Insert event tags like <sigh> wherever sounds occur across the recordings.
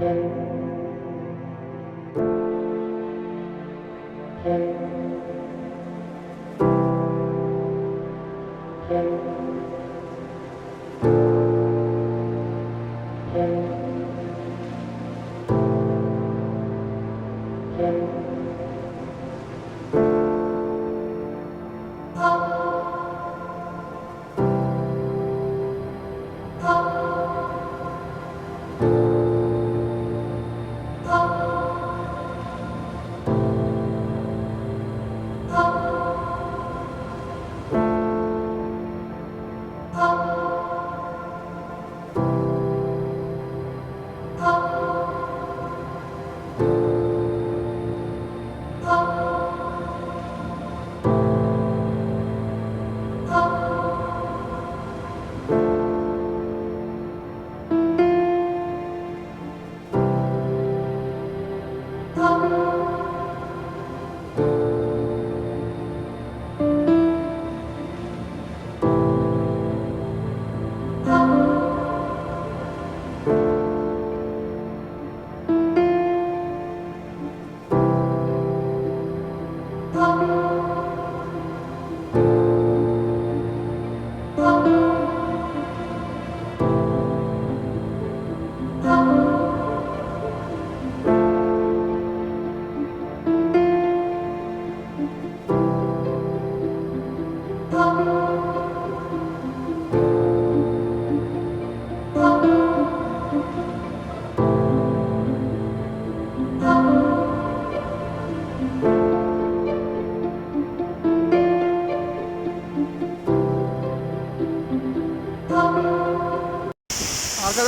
Thank you.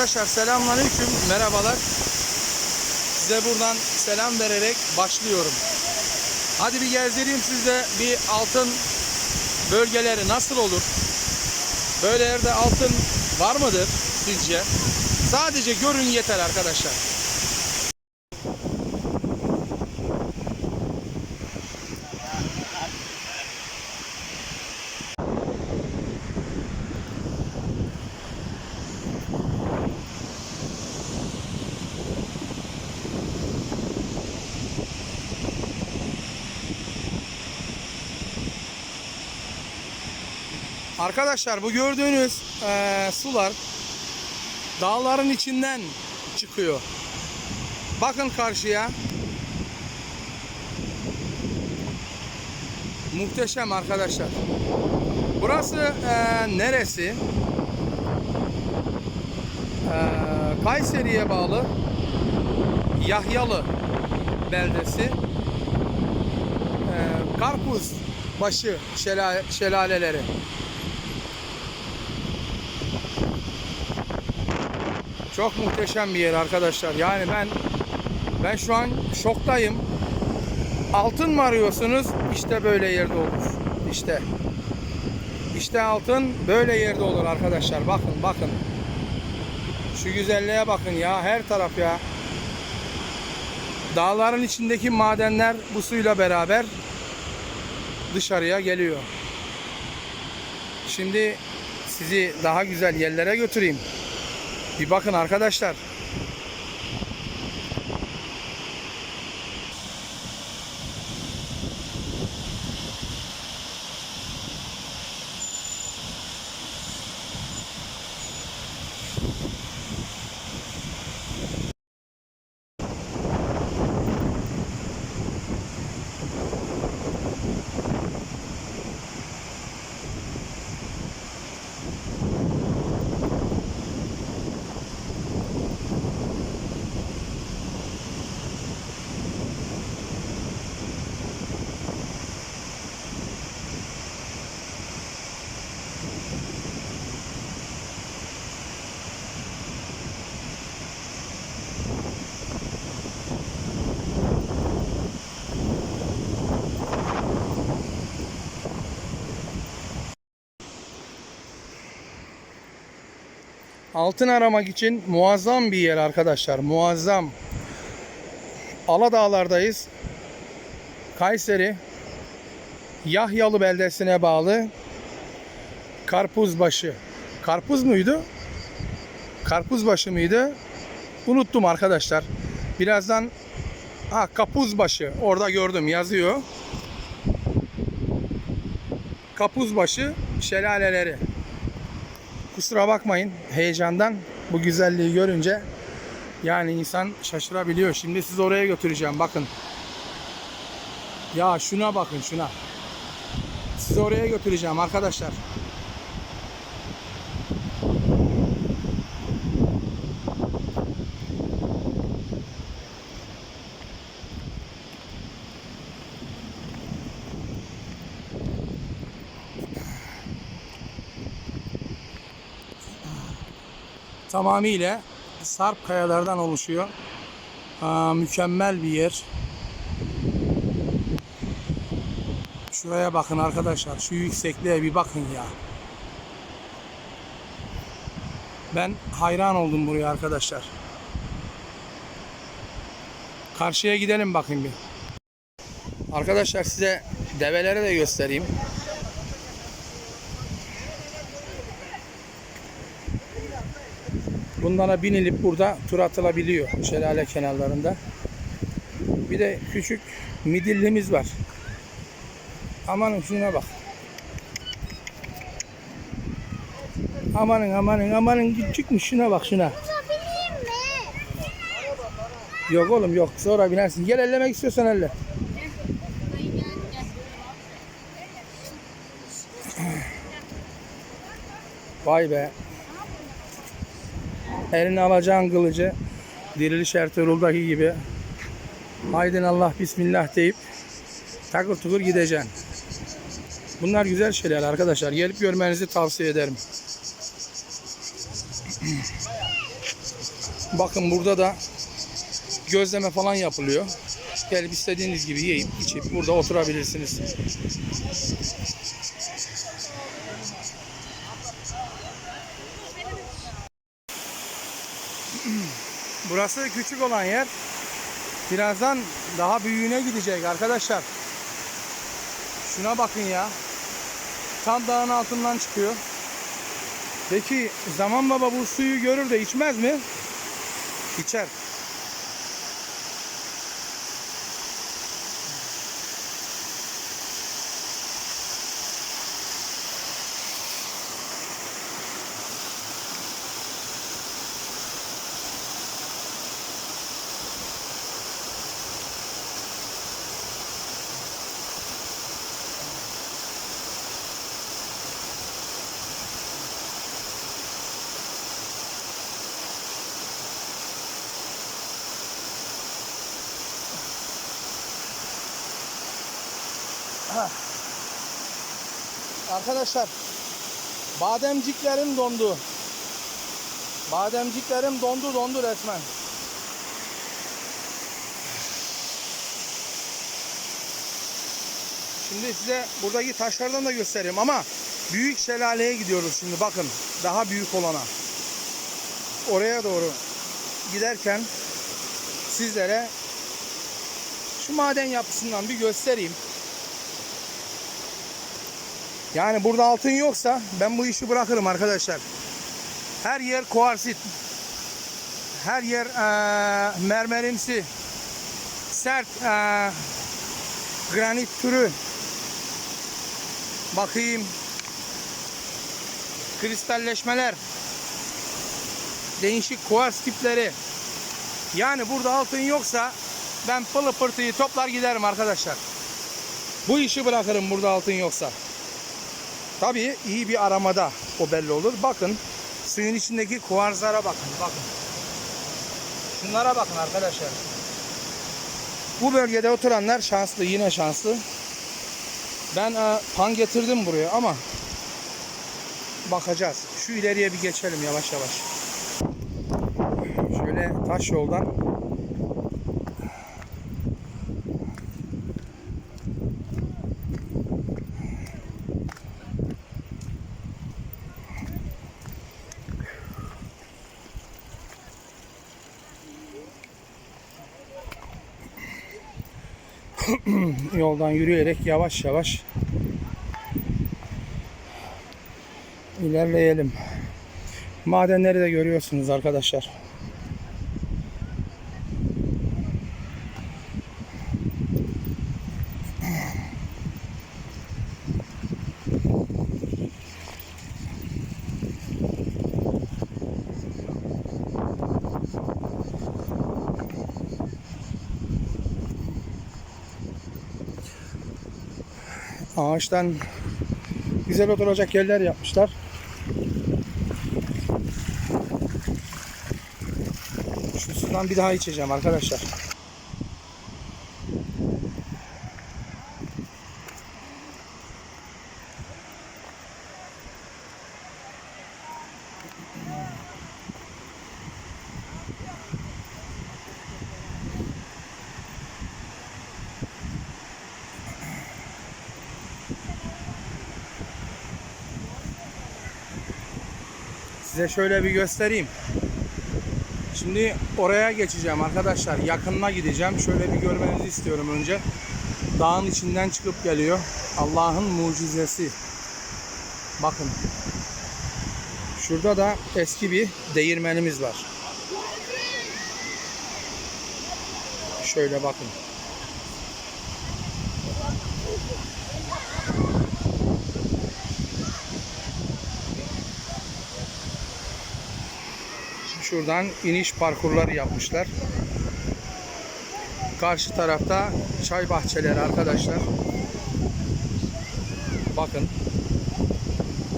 Arkadaşlar selamünaleyküm, merhabalar. Size buradan selam vererek başlıyorum. Hadi bir gezdireyim sizde bir altın bölgeleri nasıl olur? Böyle yerde altın var mıdır sizce? Sadece görün yeter arkadaşlar. Arkadaşlar bu gördüğünüz eee, sular dağların içinden çıkıyor. Bakın karşıya. Muhteşem arkadaşlar. Burası eee, neresi? Eee, Kayseri'ye bağlı Yahyalı beldesi. Eee Karpuz başı şela- şelaleleri. Çok muhteşem bir yer arkadaşlar. Yani ben ben şu an şoktayım. Altın mı arıyorsunuz? İşte böyle yerde olur. İşte. İşte altın böyle yerde olur arkadaşlar. Bakın bakın. Şu güzelliğe bakın ya. Her taraf ya. Dağların içindeki madenler bu suyla beraber dışarıya geliyor. Şimdi sizi daha güzel yerlere götüreyim. Bir bakın arkadaşlar. Altın aramak için muazzam bir yer arkadaşlar. Muazzam. Aladağlar'dayız. Kayseri Yahyalı beldesine bağlı Karpuzbaşı. Karpuz muydu? Karpuzbaşı mıydı? Unuttum arkadaşlar. Birazdan ha Kapuzbaşı orada gördüm yazıyor. Kapuzbaşı şelaleleri. Kusura bakmayın heyecandan bu güzelliği görünce yani insan şaşırabiliyor. Şimdi sizi oraya götüreceğim bakın. Ya şuna bakın şuna. Sizi oraya götüreceğim arkadaşlar. Tamamıyla sarp kayalardan oluşuyor. Aa, mükemmel bir yer. Şuraya bakın arkadaşlar. Şu yüksekliğe bir bakın ya. Ben hayran oldum buraya arkadaşlar. Karşıya gidelim bakayım bir. Arkadaşlar size develeri de göstereyim. Bunlara binilip burada tur atılabiliyor şelale kenarlarında. Bir de küçük midillimiz var. Amanın şuna bak. Amanın amanın amanın küçükmüş şuna bak şuna. Yok oğlum yok sonra binersin. Gel ellemek istiyorsan elle. Vay be. Eline alacağın kılıcı Diriliş Ertuğrul'daki gibi Haydin Allah Bismillah deyip takır tukur gideceksin. Bunlar güzel şeyler arkadaşlar. Gelip görmenizi tavsiye ederim. <clears throat> Bakın burada da gözleme falan yapılıyor. Gelip istediğiniz gibi yiyip içip burada oturabilirsiniz. Burası küçük olan yer. Birazdan daha büyüğüne gidecek arkadaşlar. Şuna bakın ya. Tam dağın altından çıkıyor. Peki zaman baba bu suyu görür de içmez mi? İçer. Arkadaşlar bademciklerim dondu. Bademciklerim dondu dondu resmen. Şimdi size buradaki taşlardan da göstereyim ama büyük şelaleye gidiyoruz şimdi bakın daha büyük olana. Oraya doğru giderken sizlere şu maden yapısından bir göstereyim. Yani burada altın yoksa ben bu işi bırakırım arkadaşlar. Her yer kuarsit. Her yer eee, mermerimsi. Sert eee, granit türü. Bakayım. Kristalleşmeler. Değişik kuars tipleri. Yani burada altın yoksa ben pılı pırtıyı toplar giderim arkadaşlar. Bu işi bırakırım burada altın yoksa. Tabii iyi bir aramada o belli olur. Bakın suyun içindeki kuarzlara bakın. Bakın. Şunlara bakın arkadaşlar. Bu bölgede oturanlar şanslı. Yine şanslı. Ben e, pan getirdim buraya ama bakacağız. Şu ileriye bir geçelim yavaş yavaş. Şöyle taş yoldan yoldan yürüyerek yavaş yavaş ilerleyelim. Madenleri de görüyorsunuz arkadaşlar. Ağaçtan güzel oturacak yerler yapmışlar. Şu sudan bir daha içeceğim arkadaşlar. Size şöyle bir göstereyim. Şimdi oraya geçeceğim arkadaşlar. Yakınına gideceğim. Şöyle bir görmenizi istiyorum önce. Dağın içinden çıkıp geliyor. Allah'ın mucizesi. Bakın. Şurada da eski bir değirmenimiz var. Şöyle bakın. Şuradan iniş parkurları yapmışlar. Karşı tarafta çay bahçeleri arkadaşlar. Bakın.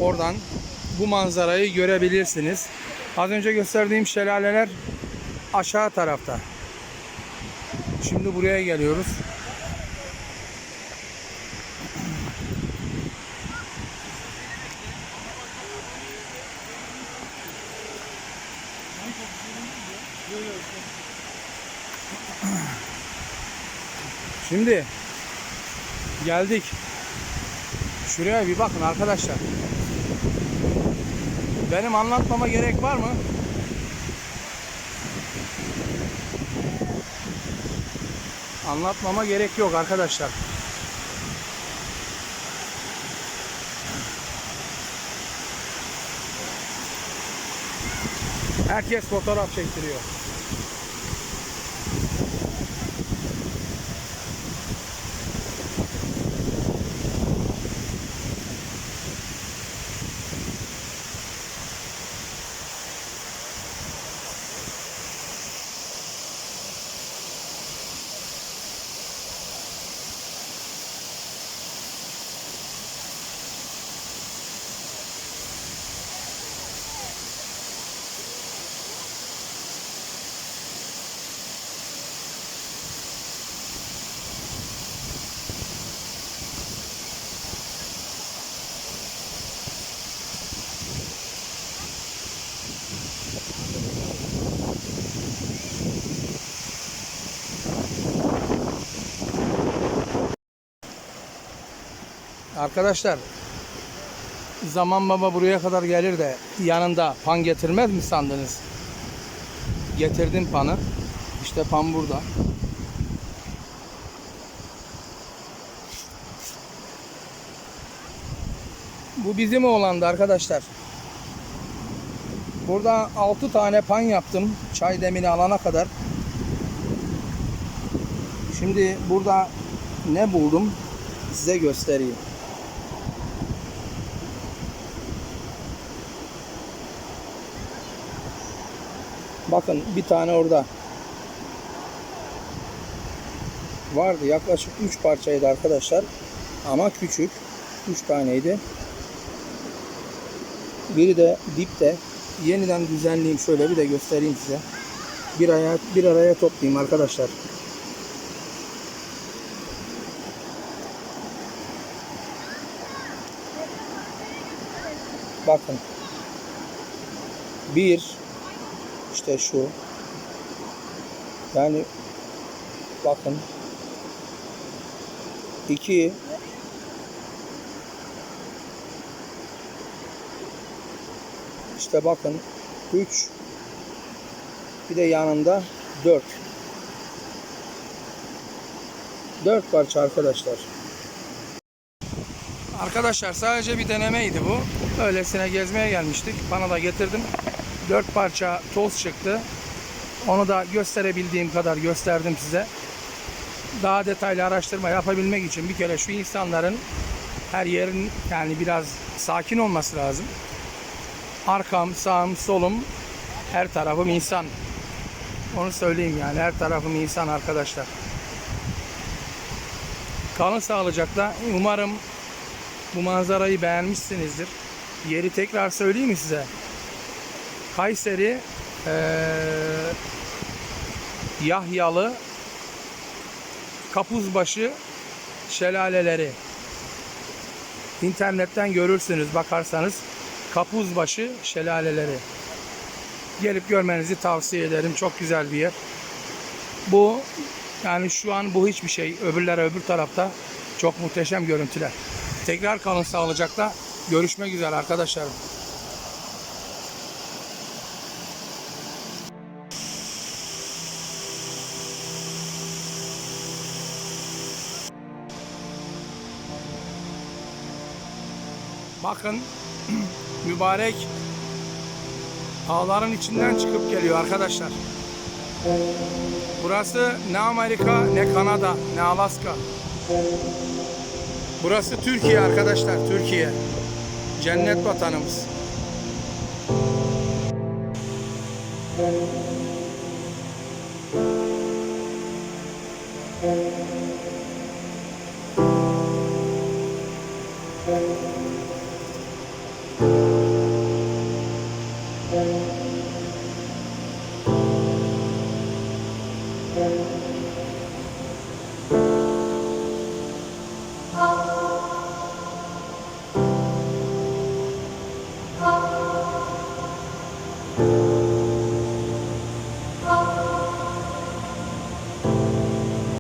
Oradan bu manzarayı görebilirsiniz. Az önce gösterdiğim şelaleler aşağı tarafta. Şimdi buraya geliyoruz. Şimdi geldik. Şuraya bir bakın arkadaşlar. Benim anlatmama gerek var mı? Anlatmama gerek yok arkadaşlar. Herkes fotoğraf çektiriyor. Arkadaşlar zaman baba buraya kadar gelir de yanında pan getirmez mi sandınız? Getirdim panı. İşte pan burada. Bu bizim oğlandı arkadaşlar. Burada 6 tane pan yaptım. Çay demini alana kadar. Şimdi burada ne buldum size göstereyim. Bakın bir tane orada. Vardı yaklaşık 3 parçaydı arkadaşlar. Ama küçük. 3 taneydi. Biri de dipte. Yeniden düzenleyeyim şöyle bir de göstereyim size. Bir araya, bir araya toplayayım arkadaşlar. Bakın. Bir, işte şu. Yani bakın. İki. İşte bakın. Üç. Bir de yanında dört. Dört parça arkadaşlar. Arkadaşlar sadece bir denemeydi bu. Öylesine gezmeye gelmiştik. Bana da getirdim. Dört parça toz çıktı. Onu da gösterebildiğim kadar gösterdim size. Daha detaylı araştırma yapabilmek için bir kere şu insanların her yerin yani biraz sakin olması lazım. Arkam, sağım, solum her tarafım insan. Onu söyleyeyim yani her tarafım insan arkadaşlar. Kalın sağlıcakla umarım bu manzarayı beğenmişsinizdir. Yeri tekrar söyleyeyim mi size? Kayseri eee, Yahyalı Kapuzbaşı şelaleleri. İnternetten görürsünüz bakarsanız Kapuzbaşı şelaleleri. Gelip görmenizi tavsiye ederim. Çok güzel bir yer. Bu yani şu an bu hiçbir şey. Öbürler öbür tarafta çok muhteşem görüntüler. Tekrar kalın sağlıcakla. Görüşmek üzere arkadaşlar. Bakın <clears throat> mübarek dağların içinden çıkıp geliyor arkadaşlar. Burası ne Amerika ne Kanada ne Alaska. Burası Türkiye arkadaşlar Türkiye. Cennet vatanımız.